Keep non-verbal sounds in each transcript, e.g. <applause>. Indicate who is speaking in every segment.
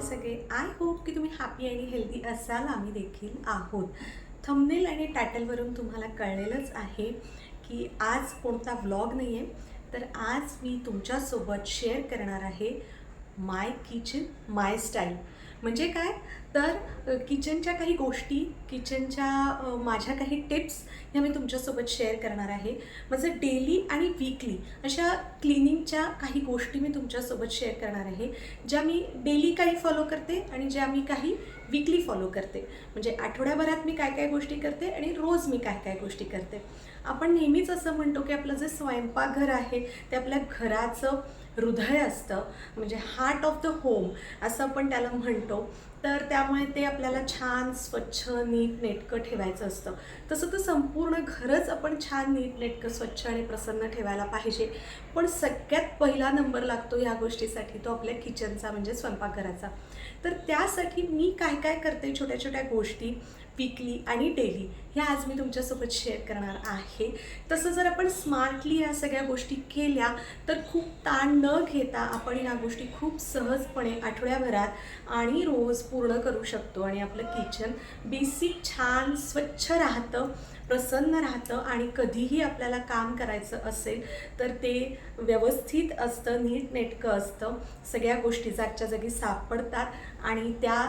Speaker 1: तुम्ही सगळे. I hope की तुम्ही हॅपी आणि हेल्दी असाल. आम्ही देखील आहोत. थंबनेल आणि टायटलवरून तुम्हाला कळलेलंच आहे की आज कोणता व्लॉग नाही आहे तर आज मी तुमच्यासोबत शेअर करणार आहे. माय किचन माय स्टाईल म्हणजे काय? तर किचनच्या काही गोष्टी किचनच्या माझ्या काही टिप्स ह्या मी तुमच्यासोबत शेअर करणार आहे. माझं डेली आणि वीकली अशा क्लिनिंगच्या काही गोष्टी मी तुमच्यासोबत शेअर करणार आहे ज्या मी डेली काही फॉलो करते आणि ज्या मी काही वीकली फॉलो करते. म्हणजे आठवड्याभरात मी काय काय गोष्टी करते आणि रोज मी काय काय गोष्टी करते. आपण नेहमीच असं म्हणतो की आपलं जे स्वयंपाकघर आहे ते आपल्या घराचं हृदय असतं म्हणजे हार्ट ऑफ द होम असं आपण त्याला म्हणतो. तर त्यामुळे ते आपल्याला छान स्वच्छ नीट नेटकं ठेवायचं असतं. तसं तर संपूर्ण घरच आपण छान नीट नेटकं स्वच्छ आणि प्रसन्न ठेवायला पाहिजे. पण सगळ्यात पहिला नंबर लागतो ह्या गोष्टीसाठी तो आपल्या किचनचा म्हणजे स्वयंपाकघराचा. तर त्यासाठी मी काय काय करते छोट्या छोट्या गोष्टी. वीकली आणि डेली ह्या आज मी तुमच्यासोबत शेअर करणार आहे. तसं जर आपण स्मार्टली या सगळ्या गोष्टी केल्या तर खूप ताण न घेता आपण ह्या गोष्टी खूप सहजपणे आठवड्याभरात आणि रोज पूर्ण करू शकतो. आणि आपलं किचन बेसिक छान स्वच्छ राहतं प्रसन्न राहतं आणि कधीही आपल्याला काम करायचं असेल तर ते व्यवस्थित असतं नीट नेटकं असतं. सगळ्या गोष्टी जागच्या जागी सापडतात आणि त्या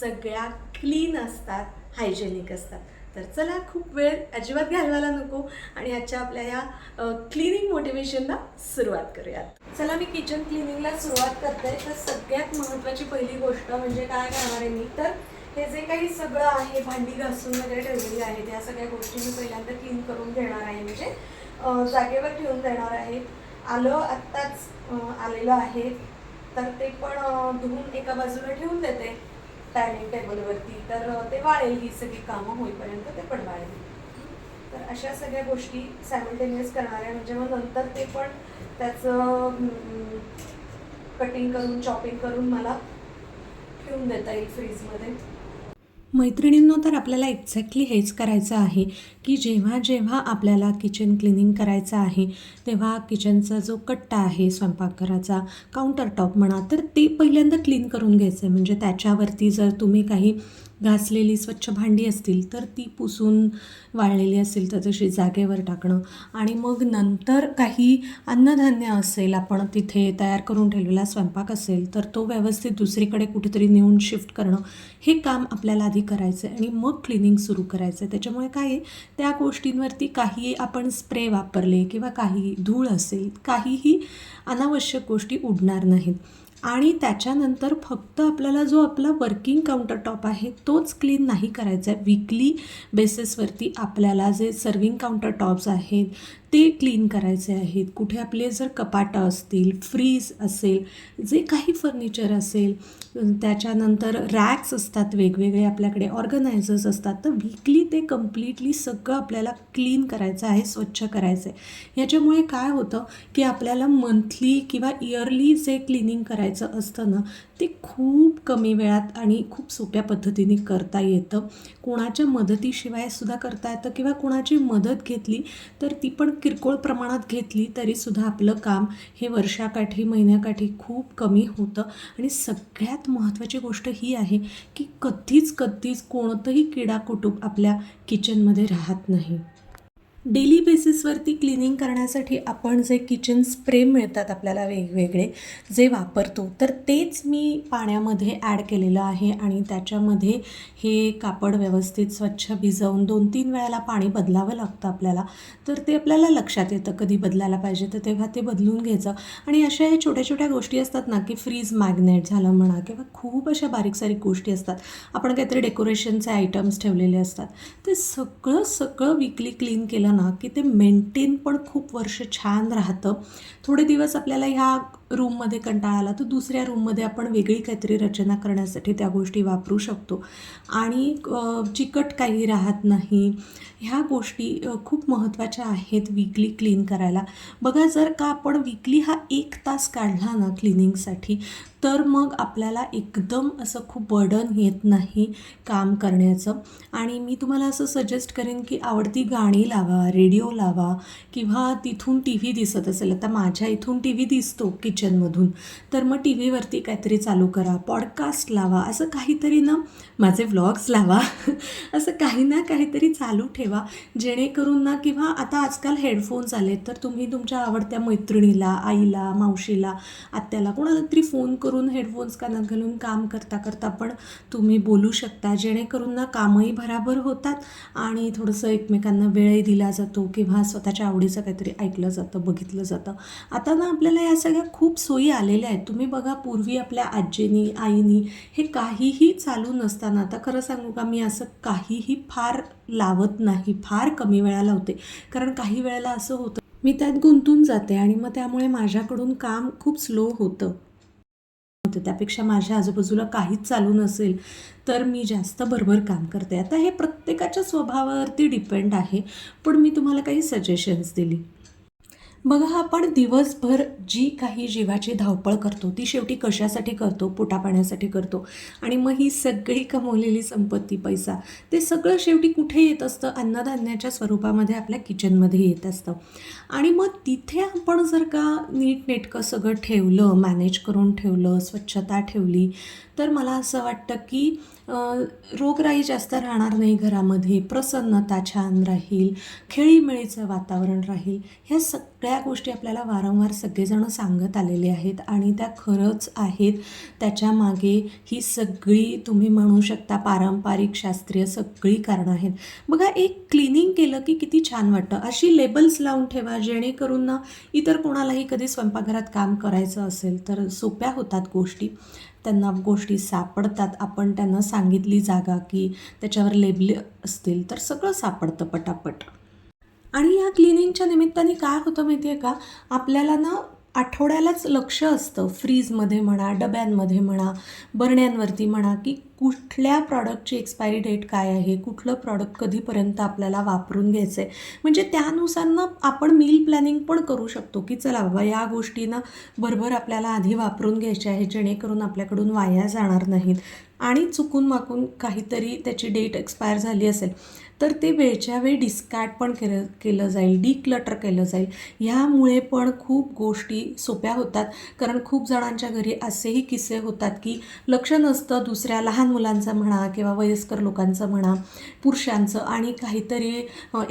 Speaker 1: सगळ्या क्लीन असतात. हायजेनिक असतात. तर चला खूप वेळ अजिबात घालवायला नको आणि आजच्या आपल्या या क्लिनिंग मोटिवेशनला सुरुवात करूयात. चला मी किचन क्लिनिंगला सुरुवात करते. तर सगळ्यात महत्त्वाची पहिली गोष्ट म्हणजे काय करणार आहे मी? तर हे जे काही सगळं आहे भांडी घासून वगैरे ठेवलेली आहेत या सगळ्या गोष्टी मी पहिल्यांदा क्लीन करून घेणार आहे. म्हणजे जागेवर ठेवून देणार आहे. आलं आत्ताच आलेलं आहे. तर ते पण धुवून एका बाजूला ठेवून देते. डायनिंग टेबलवरती तर ते वाळेल ही सगळी कामं होईपर्यंत ते पण वाळेल. तर अशा सगळ्या गोष्टी सायमल्टेनियस करणाऱ्या म्हणजे मग नंतर ते पण त्याचं कटिंग करून चॉपिंग करून मला ठेवून देता येईल फ्रीजमध्ये मैत्रिणींनो तर आपल्याला एक्झॅक्टली हेच करायचं आहे. की जेव्हा जेव्हा आपल्याला किचन क्लिनिंग करायचं आहे तेव्हा किचनचा जो कट्टा आहे स्वयंपाकघराचा काउंटर टॉप म्हणा तर ते पहिल्यांदा क्लीन करून घ्यायचं आहे म्हणजे त्याच्यावरती जर तुम्ही काही घासलेली स्वच्छ भांडी असतील तर ती पुसून वाळलेली असेल तर तशी जागेवर टाकणं. आणि मग नंतर काही अन्नधान्य असेल आपण तिथे तयार करून ठेवलेला स्वयंपाक असेल तर तो व्यवस्थित दुसरीकडे कुठेतरी नेऊन शिफ्ट करणं हे काम आपल्याला आधी करायचं आहे आणि मग क्लिनिंग सुरू करायचं आहे त्याच्यामुळे काय आहे त्या गोष्टींवरती काही आपण स्प्रे वापरले किंवा काही धूळ असेल काहीही अनावश्यक गोष्टी उडणार नाहीत. आणि त्याच्यानंतर फक्त आपल्याला जो आपला वर्किंग काउंटरटॉप आहे तोच क्लीन नाही करायचा. आहे विकली बेसिसवरती आपल्याला जे सर्विंग काउंटरटॉप्स आहेत ते क्लीन करायचे आहेत. कुठे आपले जर कपाटं असतील फ्रीज असेल जे काही फर्निचर असेल त्याच्यानंतर रॅक्स असतात वेगवेगळे आपल्याकडे ऑर्गनायझर्स असतात. तर वीकली ते कम्प्लिटली सगळं आपल्याला क्लीन करायचं आहे स्वच्छ करायचं आहे याच्यामुळे काय होतं की आपल्याला मंथली किंवा इयरली जे क्लिनिंग करायचं असतं ना ते खूप कमी वेळात आणि खूप सोप्या पद्धतीने करता येतं. कोणाच्या मदतीशिवाय सुद्धा करता येतं किंवा कोणाची मदत घेतली तर ती पण किरकोळ प्रमाणात घेतली तरीसुद्धा आपलं काम हे वर्षाकाठी महिन्याकाठी खूप कमी होतं. आणि सगळ्यात महत्त्वाची गोष्ट ही आहे की कधीच कधीच कोणतंही किडा कुटुंब आपल्या किचनमध्ये राहत नाही. डेली बेसिसवरती क्लिनिंग करण्यासाठी आपण जे किचन स्प्रे मिळतात आपल्याला वेगवेगळे जे वापरतो तर तेच मी पाण्यामध्ये ॲड केलेलं आहे आणि त्याच्यामध्ये हे कापड व्यवस्थित स्वच्छ भिजवून दोन तीन वेळाला पाणी बदलावं लागतं आपल्याला. तर ते आपल्याला लक्षात येतं कधी बदलायला पाहिजे तर तेव्हा ते बदलून घ्यायचं. आणि अशा हे छोट्या छोट्या गोष्टी असतात ना की फ्रीज मॅग्नेट झालं म्हणा किंवा खूप अशा बारीक सारीक गोष्टी असतात. आपण काहीतरी डेकोरेशनचे आयटम्स ठेवलेले असतात. ते सगळं सगळं विकली क्लीन केलं ना की ते मेंटेन पण खूप वर्ष छान राहतं. थोडे दिवस आपल्याला ह्या रूममध्ये कंटाळा आला तर दुसऱ्या रूममध्ये आपण वेगळी काहीतरी रचना करण्यासाठी त्या गोष्टी वापरू शकतो. आणि चिकट काही राहत नाही. ह्या गोष्टी खूप महत्त्वाच्या आहेत वीकली क्लीन करायला. बघा जर का आपण वीकली हा एक तास काढला ना क्लिनिंगसाठी तर मग आपल्याला एकदम असं खूप बर्डन येत नाही काम करण्याचं. आणि मी तुम्हाला असं सजेस्ट करेन की आवडती गाणी लावा रेडिओ लावा किंवा तिथून टी व्ही दिसत असेल. आता माझ्या इथून टी व्ही दिसतो किचनमधून तर मग टी व्हीवरती काहीतरी चालू करा पॉडकास्ट लावा असं काहीतरी ना माझे व्लॉग्स लावा. <laughs> असं काही ना काहीतरी चालू ठेवा. जेणेकरून ना किंवा आता आजकाल हेडफोन्स आले तर तुम्ही तुमच्या आवडत्या मैत्रिणीला आईला मावशीला आत्याला कोणाला तरी फोन करून करून हेडफोन्स कानात घालून काम करता करता पण तुम्ही बोलू शकता जेणेकरून ना कामही भराभर होतात आणि थोडंसं एकमेकांना वेळही दिला जातो किंवा स्वतःच्या आवडीचं काहीतरी ऐकलं जातं बघितलं जातं. आता ना आपल्याला या सगळ्या खूप सोयी आलेल्या आहेत. तुम्ही बघा पूर्वी आपल्या आजीनी आईनी हे काहीही चालू नसताना आता खरं सांगू का मी असं काहीही फार लावत नाही फार कमी वेळा लावते. कारण काही वेळेला असं होतं मी त्यात गुंतून जाते आणि मग त्यामुळे माझ्याकडून काम खूप स्लो होतं. होतं. त्यापेक्षा माझ्या आजूबाजूला काहीच चालू नसेल तर मी जास्त भरभर काम करते. आता हे प्रत्येकाच्या स्वभावावरती डिपेंड आहे पण मी तुम्हाला काही सजेशन्स दिली. बघा आपण दिवसभर जी काही जीवाची धावपळ करतो ती शेवटी कशासाठी करतो? पोटापाण्यासाठी करतो. आणि मग ही सगळी कमवलेली संपत्ती पैसा ते सगळं शेवटी कुठे येत असतं? अन्नधान्याच्या स्वरूपामध्ये आपल्या किचनमध्ये येत असतं. आणि मग तिथे आपण जर का नीटनेटकं सगळं ठेवलं मॅनेज करून ठेवलं स्वच्छता ठेवली तर मला असं वाटतं की रोगराई जास्त राहणार नाही घरामध्ये प्रसन्नता छान राहील खेळीमेळीचं वातावरण राहील ह्या सगळ्या गोष्टी आपल्याला वारंवार सगळेजणं सांगत आलेले आहेत आणि त्या खरंच आहेत. त्याच्यामागे ही सगळी तुम्ही म्हणू शकता पारंपरिक शास्त्रीय सगळी कारणं आहेत. बघा एक क्लिनिंग केलं की किती छान वाटतं. अशी लेबल्स लावून ठेवा जेणेकरून ना इतर कोणालाही कधी स्वयंपाकघरात काम करायचं असेल तर सोप्या होतात गोष्टी. त्यांना गोष्टी सापडतात. आपण त्यांना सांगितली जागा की त्याच्यावर लेबल असतील तर सगळं सापडतं पटापट. आणि या क्लिनिंगच्या निमित्ताने काय होतं माहिती आहे का? आपल्याला ना आठवड्यालाच लक्ष असतं. फ्रीजमध्ये म्हणा डब्यांमध्ये म्हणा बरण्यांवरती म्हणा की कुठल्या प्रॉडक्टची एक्सपायरी डेट काय आहे कुठलं प्रॉडक्ट कधीपर्यंत आपल्याला वापरून घ्यायचं आहे म्हणजे त्यानुसार ना आपण मील प्लॅनिंग पण करू शकतो की चला बाबा या गोष्टींना बरोबर भरभर आपल्याला आधी वापरून घ्यायच्या आहे जेणेकरून आपल्याकडून वाया जाणार नाहीत. आणि चुकून माकून काहीतरी त्याची डेट एक्सपायर झाली असेल. तर ते वेळच्या वेळी डिस्कार्ड पण केलं केलं जाईल डिक्लटर केलं जाईल. ह्यामुळे पण खूप गोष्टी सोप्या होतात. कारण खूप जणांच्या घरी असेही किस्से होतात की लक्ष नसतं दुसऱ्या लहान मुलांचं म्हणा किंवा वयस्कर लोकांचं म्हणा पुरुषांचं. आणि काहीतरी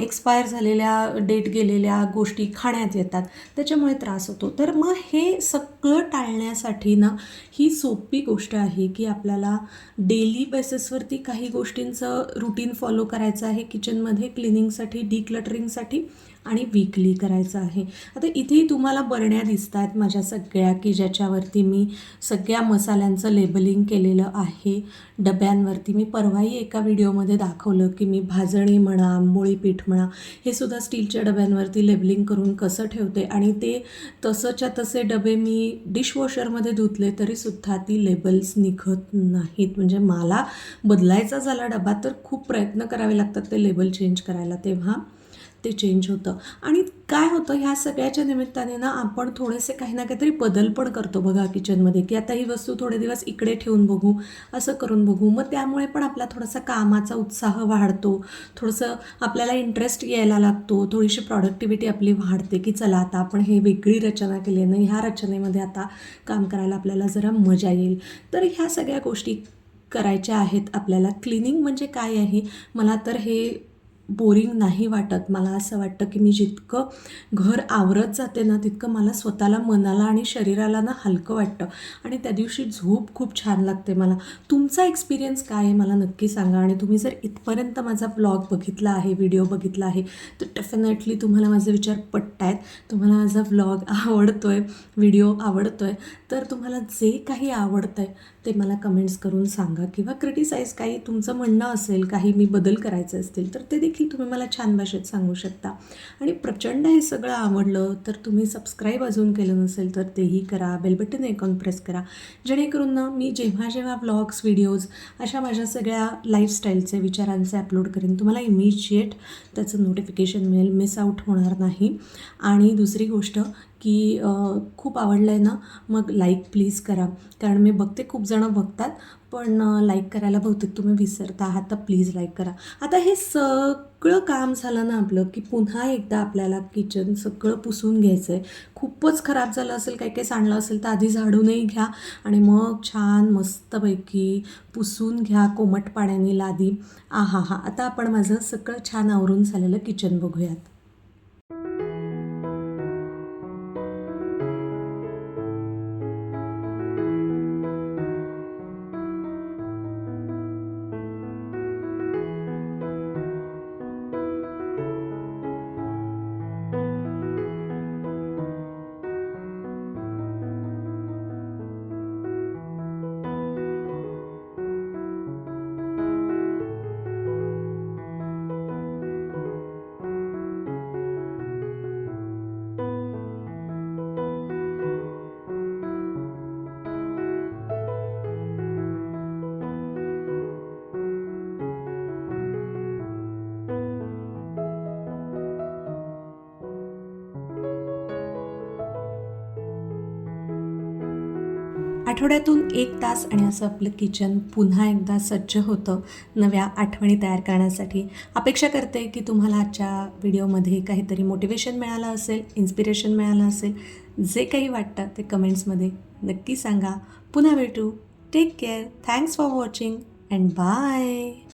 Speaker 1: एक्सपायर झालेल्या डेट गेलेल्या गोष्टी खाण्यात येतात. त्याच्यामुळे त्रास होतो. तर मग हे सगळं टाळण्यासाठी ना ही सोपी गोष्ट आहे की आपल्याला डेली बेसिसवरती काही गोष्टींचं रुटीन फॉलो करायचं आहे. किचनमध्ये क्लिनिंगसाठी डिक्लटरिंगसाठी आणि वीकली करायचं आहे. आता इथेही तुम्हाला बरण्या दिसत आहेत माझ्या सगळ्या की ज्याच्यावरती मी सगळ्या मसाल्यांचं लेबलिंग केलेलं आहे. डब्यांवरती मी परवाही एका व्हिडिओमध्ये दाखवलं की मी भाजणी म्हणा आंबोळी पीठ म्हणा हे सुद्धा स्टीलच्या डब्यांवरती लेबलिंग करून कसं ठेवते आणि ते तसंच्या तसे डबे मी डिशवॉशरमध्ये धुतले तरीसुद्धा ती लेबल्स निघत नाहीत. म्हणजे मला बदलायचा झाला डबा तर खूप प्रयत्न करावे लागतात ते लेबल चेंज करायला तेव्हा. ते चेंज होतं. आणि काय होतं ह्या सगळ्याच्या निमित्ताने ना आपण थोडेसे काही ना काहीतरी बदल पण करतो बघा किचनमध्ये की आता ही वस्तू थोडे दिवस इकडे ठेवून बघू असं करून बघू. मग त्यामुळे पण आपला थोडासा कामाचा उत्साह वाढतो थोडंसं आपल्याला इंटरेस्ट यायला लागतो थोडीशी प्रॉडक्टिव्हिटी आपली वाढते की चला आता आपण हे वेगळी रचना केली आहे ना ह्या रचनेमध्ये आता काम करायला आपल्याला जरा मजा येईल. तर ह्या सगळ्या गोष्टी करायच्या आहेत आपल्याला. क्लिनिंग म्हणजे काय आहे? मला तर हे बोरिंग नाही वाटत. मला असं वाटतं की मी जितकं घर आवरत जाते ना तितकं मला स्वतःला मनाला आणि शरीराला ना हलकं वाटतं. आणि त्या दिवशी झोप खूप छान लागते मला. तुमचा एक्सपिरियन्स काय आहे? मला नक्की सांगा. आणि तुम्ही जर इथपर्यंत माझा ब्लॉग बघितला आहे व्हिडिओ बघितला आहे तर डेफिनेटली तुम्हाला माझे विचार पटत आहेत. तुम्हाला माझा व्लॉग आवडतो आहे व्हिडिओ आवडतो आहे तर तुम्हाला जे काही आवडतं आहे ते मला कमेंट्स करून सांगा. किंवा क्रिटिसाईज काही तुमचं म्हणणं असेल काही मी बदल करायचे असतील तर ते देखील तुम्ही मला छान भाषेत सांगू शकता. आणि प्रचंड हे सगळं आवडलं तर तुम्ही सबस्क्राईब अजून केलं नसेल तर तेही करा. बेलबटन ऐकून प्रेस करा. जेणेकरून ना मी जेव्हा जेव्हा ब्लॉग्स व्हिडिओज अशा माझ्या सगळ्या लाईफस्टाईलचे विचारांचे अपलोड करेन तुम्हाला इमिजिएट त्याचं नोटिफिकेशन मिळेल. मिस आउट होणार नाही. आणि दुसरी गोष्ट की खूप आवडलं आहे ना मग लाईक प्लीज करा. कारण मी बघते खूप जणं बघतात पण लाईक करायला बहुतेक तुम्ही विसरता आहात तर प्लीज लाईक करा. आता हे सगळं काम झालं ना आपलं की पुन्हा एकदा आपल्याला किचन सगळं पुसून घ्यायचं आहे खूपच खराब झालं असेल काही काही सांडलं असेल तर आधी झाडूनही घ्या. आणि मग छान मस्तपैकी पुसून घ्या कोमट पाण्याने लादी. आ हा हा आता आपण माझं सगळं छान आवरून झालेलं किचन बघूयात. आठवड्यातून एक तास आणि असं आपलं किचन पुन्हा एकदा सज्ज होतं नव्या आठवणी तयार करण्यासाठी. अपेक्षा करते की तुम्हाला आजच्या व्हिडिओमध्ये काहीतरी मोटिवेशन मिळालं असेल इन्स्पिरेशन मिळालं असेल. जे काही वाटतं ते कमेंट्समध्ये नक्की सांगा. पुन्हा भेटू. Take care thanks for watching and bye